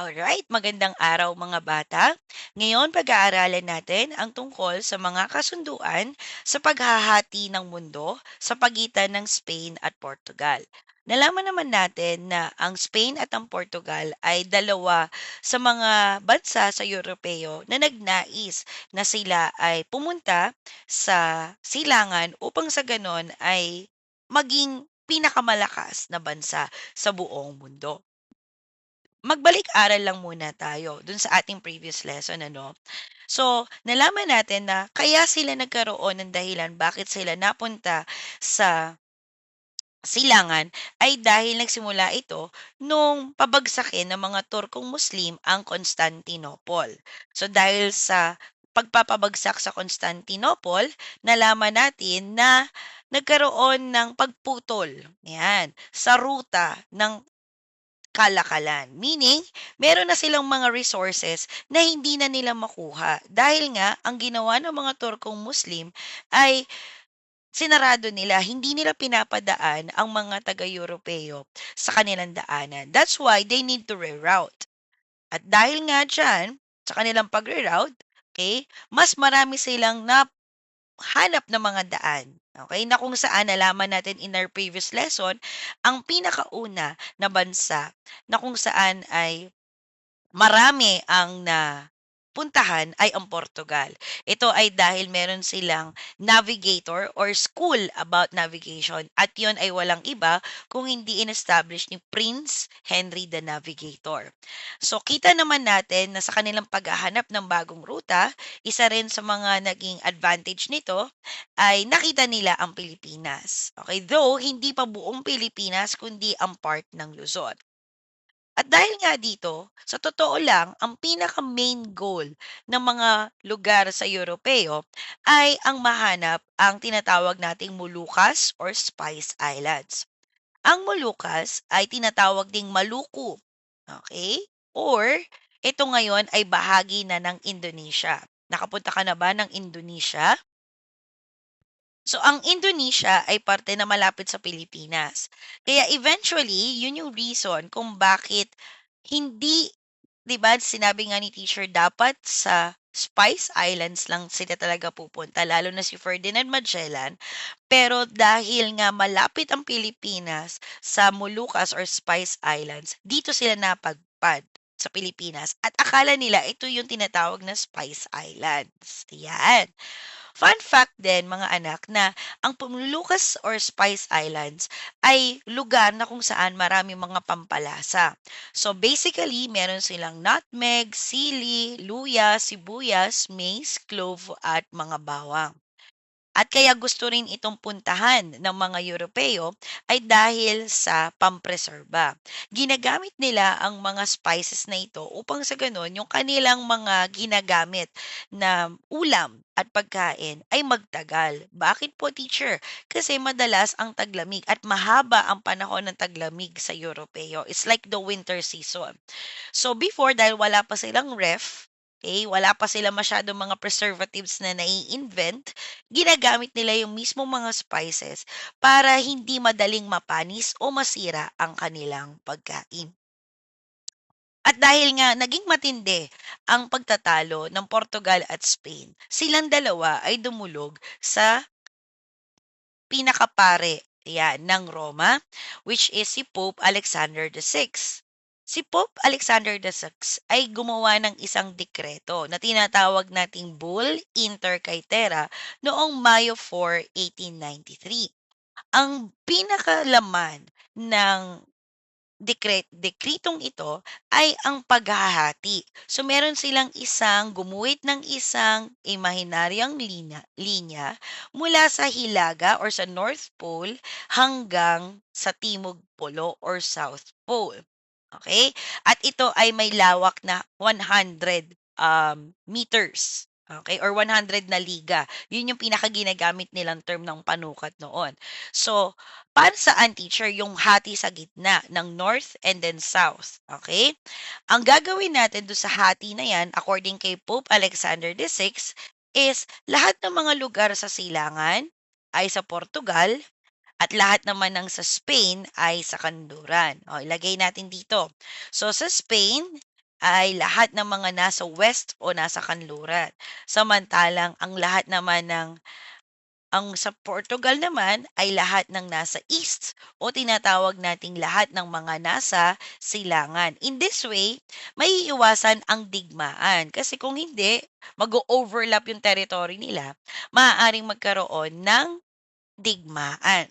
Alright, magandang araw mga bata. Ngayon pag-aaralan natin ang tungkol sa mga kasunduan sa paghahati ng mundo sa pagitan ng Spain at Portugal. Nalaman naman natin na ang Spain at ang Portugal ay dalawa sa mga bansa sa Europeo na nagnais na sila ay pumunta sa silangan upang sa ganon ay maging pinakamalakas na bansa sa buong mundo. Magbalik-aral lang muna tayo dun sa ating previous lesson ano. So, nalaman natin na kaya sila nagkaroon ng dahilan bakit sila napunta sa silangan ay dahil nagsimula ito nung pabagsakin ng mga Turkong Muslim ang Constantinople. So dahil sa pagpapabagsak sa Constantinople, nalaman natin na nagkaroon ng pagputol yan, sa ruta ng kalakalan. Meaning, meron na silang mga resources na hindi na nila makuha. Dahil nga, ang ginawa ng mga Turkong Muslim ay sinarado nila, hindi nila pinapadaan ang mga taga-Europeo sa kanilang daanan. That's why they need to reroute. At dahil nga dyan, sa kanilang pag-reroute, okay, mas marami silang na hanap ng mga daan. Okay, na kung saan nalaman natin in our previous lesson, ang pinakauna na bansa na kung saan ay marami ang na puntahan ay ang Portugal. Ito ay dahil meron silang navigator or school about navigation at yon ay walang iba kung hindi in-establish ni Prince Henry the Navigator. So kita naman natin na sa kanilang paghahanap ng bagong ruta, isa rin sa mga naging advantage nito ay nakita nila ang Pilipinas. Okay, though hindi pa buong Pilipinas kundi ang part ng Luzon. At dahil nga dito, sa totoo lang, ang pinaka-main goal ng mga lugar sa Europeo ay ang mahanap ang tinatawag nating Moluccas or Spice Islands. Ang Moluccas ay tinatawag ding Maluku. Okay? Or ito ngayon ay bahagi na ng Indonesia. Nakapunta ka na ba ng Indonesia? So, ang Indonesia ay parte na malapit sa Pilipinas. Kaya eventually, yun yung reason kung bakit hindi, di ba, sinabi nga ni teacher, dapat sa Spice Islands lang sila talaga pupunta, lalo na si Ferdinand Magellan. Pero dahil nga malapit ang Pilipinas sa Moluccas or Spice Islands, dito sila napagpad sa Pilipinas. At akala nila ito yung tinatawag na Spice Islands. Yan. Fun fact din mga anak na ang Pumulukas or Spice Islands ay lugar na kung saan marami mga pampalasa. So basically, meron silang nutmeg, sili, luya, sibuyas, mace, clove at mga bawang. At kaya gusto rin itong puntahan ng mga Europeo ay dahil sa pampreserba. Ginagamit nila ang mga spices na ito upang sa ganun yung kanilang mga ginagamit na ulam at pagkain ay magtagal. Bakit po teacher? Kasi madalas ang taglamig at mahaba ang panahon ng taglamig sa Europeo. It's like the winter season. So before, dahil wala pa silang ref, Okay, wala pa sila masyadong mga preservatives na nai-invent, ginagamit nila yung mismong mga spices para hindi madaling mapanis o masira ang kanilang pagkain. At dahil nga naging matindi ang pagtatalo ng Portugal at Spain, silang dalawa ay dumulog sa pinakapare yan, ng Roma, which is si Pope Alexander VI. Si Pope Alexander VI ay gumawa ng isang dekreto na tinatawag nating Bull Inter Caetera noong Mayo 4, 1893. Ang pinakalaman ng dekret dekretong ito ay ang paghahati. So meron silang isang gumuhit ng isang imahinaryang linya, linya mula sa Hilaga or sa North Pole hanggang sa Timog Polo or South Pole. Okay? At ito ay may lawak na 100 um, meters. Okay? Or 100 na liga. Yun yung pinakaginagamit nilang term ng panukat noon. So, para saan teacher yung hati sa gitna ng north and then south. Okay? Ang gagawin natin do sa hati na yan, according kay Pope Alexander VI, is lahat ng mga lugar sa silangan ay sa Portugal, at lahat naman ng sa Spain ay sa kanluran. O, ilagay natin dito. So, sa Spain, ay lahat ng mga nasa west o nasa kanluran. Samantalang ang lahat naman ng ang sa Portugal naman ay lahat ng nasa east o tinatawag nating lahat ng mga nasa silangan. In this way, maiiwasan ang digmaan. Kasi kung hindi, mag-overlap yung territory nila, maaaring magkaroon ng digmaan.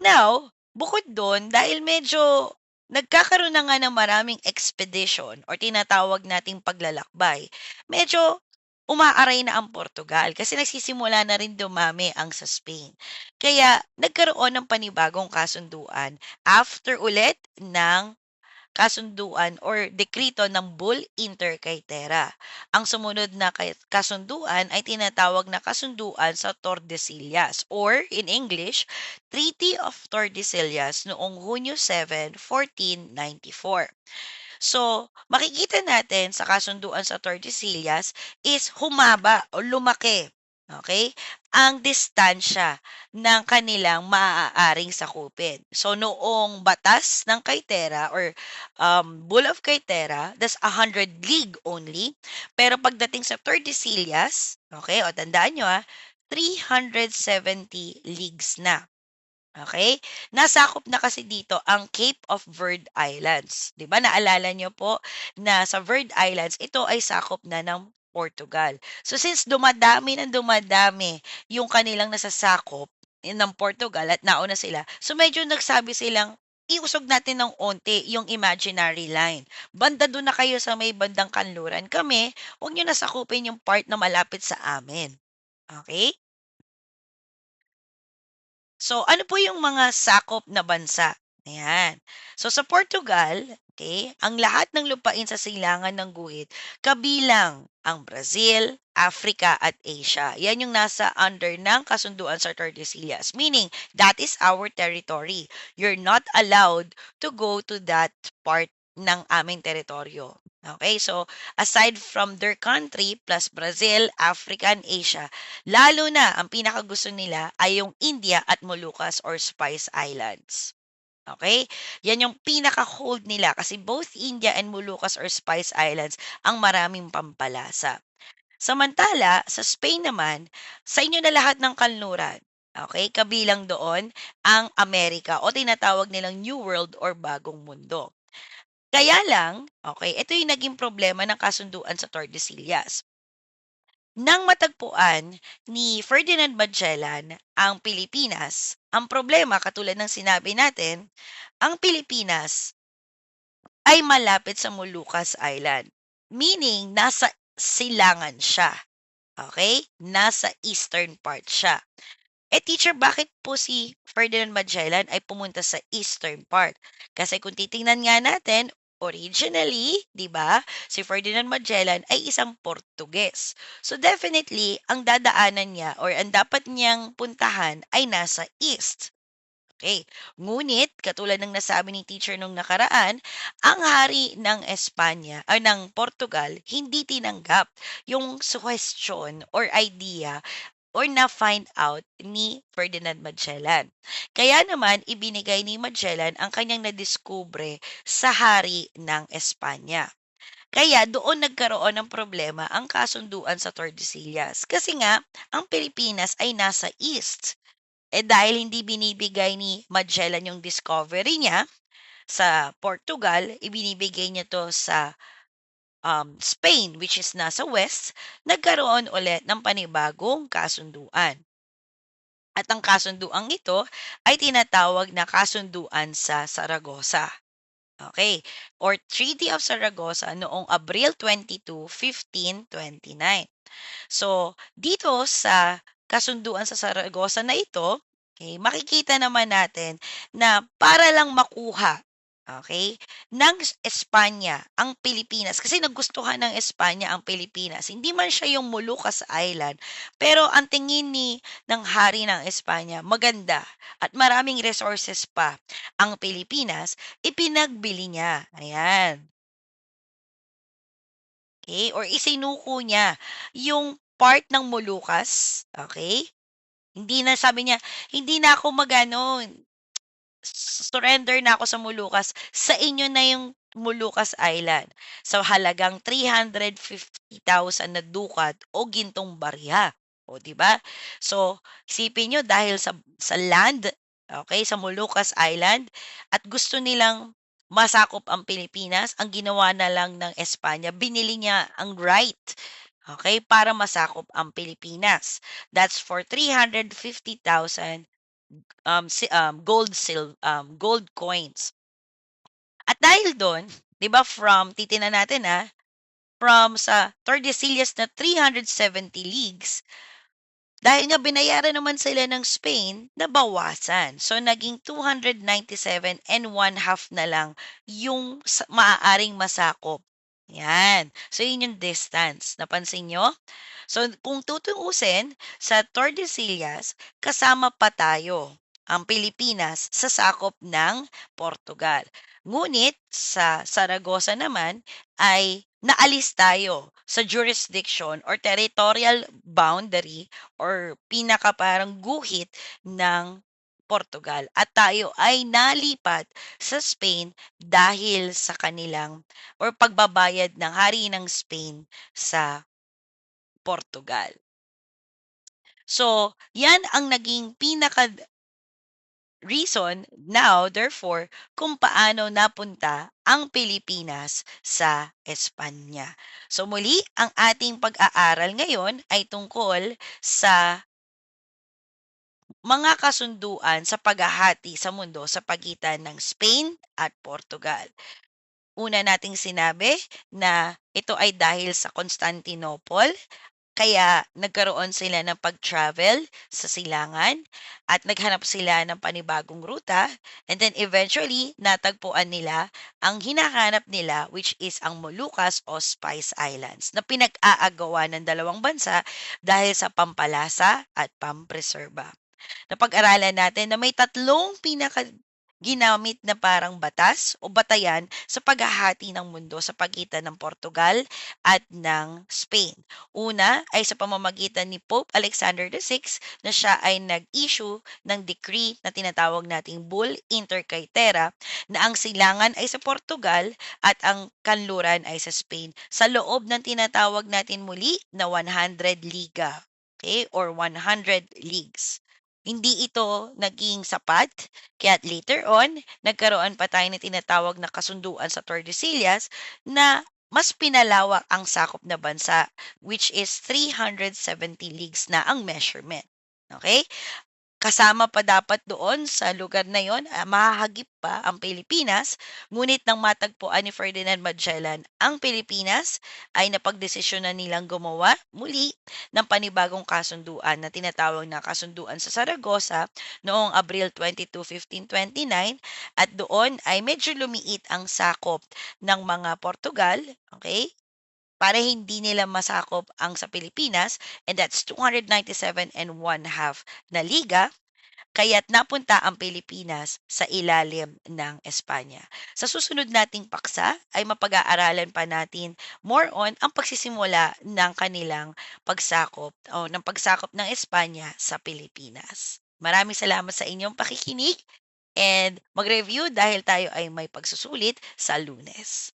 Now, bukod do'n, dahil medyo nagkakaroon na nga ng maraming expedition or tinatawag nating paglalakbay, medyo umaaray na ang Portugal kasi nagsisimula na rin dumami ang sa Spain. Kaya nagkaroon ng panibagong kasunduan after ulit ng kasunduan or dekreto ng Bull Inter Caetera. Ang sumunod na kasunduan ay tinatawag na kasunduan sa Tordesillas or in English, Treaty of Tordesillas noong Hunyo 7, 1494. So, makikita natin sa kasunduan sa Tordesillas is humaba o lumaki, okay, ang distansya ng kanilang maaaring sakupin. So, noong batas ng Kaitera or um, Bull of Kaitera, that's 100 league only. Pero pagdating sa Tordesillas, okay, o tandaan nyo ah, 370 leagues na. Okay? Nasakop na kasi dito ang Cape of Verde Islands. 'Di ba? Naalala niyo po na sa Verde Islands, ito ay sakop na ng Portugal. So since dumadami ng dumadami yung kanilang nasasakop eh, ng Portugal at nauna sila, so medyo nagsabi silang iusog natin ng onti yung imaginary line. Banda doon na kayo sa may bandang kanluran. Kami, huwag niyo nasakupin yung part na malapit sa amin. Okay? So, ano po yung mga sakop na bansa? Ayan. So, sa Portugal, okay, ang lahat ng lupain sa silangan ng guhit, kabilang ang Brazil, Africa at Asia. Yan yung nasa under ng kasunduan sa Tordesillas. Meaning, that is our territory. You're not allowed to go to that part ng aming teritoryo. Okay, so aside from their country plus Brazil, Africa, and Asia, lalo na ang pinakagusto nila ay yung India at Moluccas or Spice Islands. Okay? Yan yung pinaka-hold nila kasi both India and Moluccas or Spice Islands ang maraming pampalasa. Samantala, sa Spain naman, sa inyo na lahat ng kanluran. Okay? Kabilang doon ang Amerika o tinatawag nilang New World or Bagong Mundo. Kaya lang, okay, ito yung naging problema ng kasunduan sa Tordesillas. Nang matagpuan ni Ferdinand Magellan ang Pilipinas, ang problema katulad ng sinabi natin, ang Pilipinas ay malapit sa Moluccas Island. Meaning, nasa silangan siya. Okay? Nasa eastern part siya. Eh teacher, bakit po si Ferdinand Magellan ay pumunta sa eastern part? Kasi kung titingnan nga natin, originally, 'di ba, si Ferdinand Magellan ay isang Portuges. So definitely, ang dadaanan niya or ang dapat niyang puntahan ay nasa east. Okay. Ngunit, katulad ng nasabi ni teacher nung nakaraan, ang hari ng Espanya or ng Portugal hindi tinanggap yung suggestion or idea or na-find out ni Ferdinand Magellan. Kaya naman ibinigay ni Magellan ang kanyang nadiskubre sa hari ng Espanya. Kaya doon nagkaroon ng problema ang kasunduan sa Tordesillas. Kasi nga, ang Pilipinas ay nasa east. Eh dahil hindi binibigay ni Magellan yung discovery niya sa Portugal, ibinibigay niya to sa um, Spain, which is nasa west, nagkaroon ulit ng panibagong kasunduan. At ang kasunduang ito ay tinatawag na kasunduan sa Saragossa. Okay, or Treaty of Saragossa noong Abril 22, 1529. So, dito sa kasunduan sa Saragossa na ito, okay, makikita naman natin na para lang makuha Okay? Ng Espanya ang Pilipinas kasi nagustuhan ng Espanya ang Pilipinas. Hindi man siya yung Moluccas Island, pero ang tingin ni ng hari ng Espanya maganda at maraming resources pa ang Pilipinas, ipinagbili niya. Ayan. Okay? Or isinuko niya yung part ng Moluccas, okay? Hindi na sabi niya, hindi na ako magano, surrender na ako sa Moluccas, sa inyo na yung Moluccas Island sa halagang 350,000 na dukat o gintong barya. O, 'di ba? So, isipin niyo dahil sa sa land, okay sa Moluccas Island at gusto nilang masakop ang Pilipinas, ang ginawa na lang ng Espanya, binili niya ang right, okay para masakop ang Pilipinas. That's for 350,000 um, si um, gold sil um, gold coins. At dahil do'n, 'di ba from titingnan natin, ah, from sa Tordesillas na 370 leagues, dahil nga binayaran naman sila ng Spain, nabawasan. So naging 297 and one half na lang yung maaaring masakop. 'Yan. So yun yung distance, napansin niyo? So kung tutuusin, sa Tordesillas kasama pa tayo, ang Pilipinas sa sakop ng Portugal. Ngunit sa Zaragoza naman ay naalis tayo sa jurisdiction or territorial boundary or pinaka parang guhit ng Portugal at tayo ay nalipat sa Spain dahil sa kanilang or pagbabayad ng hari ng Spain sa Portugal. So, yan ang naging pinaka reason now therefore kung paano napunta ang Pilipinas sa Espanya. So muli, ang ating pag-aaral ngayon ay tungkol sa mga kasunduan sa paghahati sa mundo sa pagitan ng Spain at Portugal. Una nating sinabi na ito ay dahil sa Constantinople kaya nagkaroon sila ng pag-travel sa silangan at naghanap sila ng panibagong ruta and then eventually natagpuan nila ang hinahanap nila which is ang Moluccas o Spice Islands na pinag-aagawa ng dalawang bansa dahil sa pampalasa at pampreserba. Napag-aralan natin na may tatlong pinaka ginamit na parang batas o batayan sa paghahati ng mundo sa pagitan ng Portugal at ng Spain. Una ay sa pamamagitan ni Pope Alexander VI na siya ay nag-issue ng decree na tinatawag nating Bull Inter Caetera na ang silangan ay sa Portugal at ang kanluran ay sa Spain sa loob ng tinatawag natin muli na 100 liga okay, or 100 leagues. Hindi ito naging sapat, kaya't later on, nagkaroon pa tayo ng tinatawag na kasunduan sa Tordesillas na mas pinalawak ang sakop na bansa, which is 370 leagues na ang measurement. Okay? Kasama pa dapat doon sa lugar na yon, ah, mahahagip pa ang Pilipinas, ngunit nang matagpuan ni Ferdinand Magellan ang Pilipinas, ay napagdesisyon na nilang gumawa muli ng panibagong kasunduan na tinatawag na Kasunduan sa Saragossa noong Abril 22, 1529 at doon ay medyo lumiit ang sakop ng mga Portugal, okay? Para hindi nila masakop ang sa Pilipinas and that's 297 and one half na liga kaya't napunta ang Pilipinas sa ilalim ng Espanya. Sa susunod nating paksa ay mapag-aaralan pa natin more on ang pagsisimula ng kanilang pagsakop o ng pagsakop ng Espanya sa Pilipinas. Maraming salamat sa inyong pakikinig and mag-review dahil tayo ay may pagsusulit sa lunes.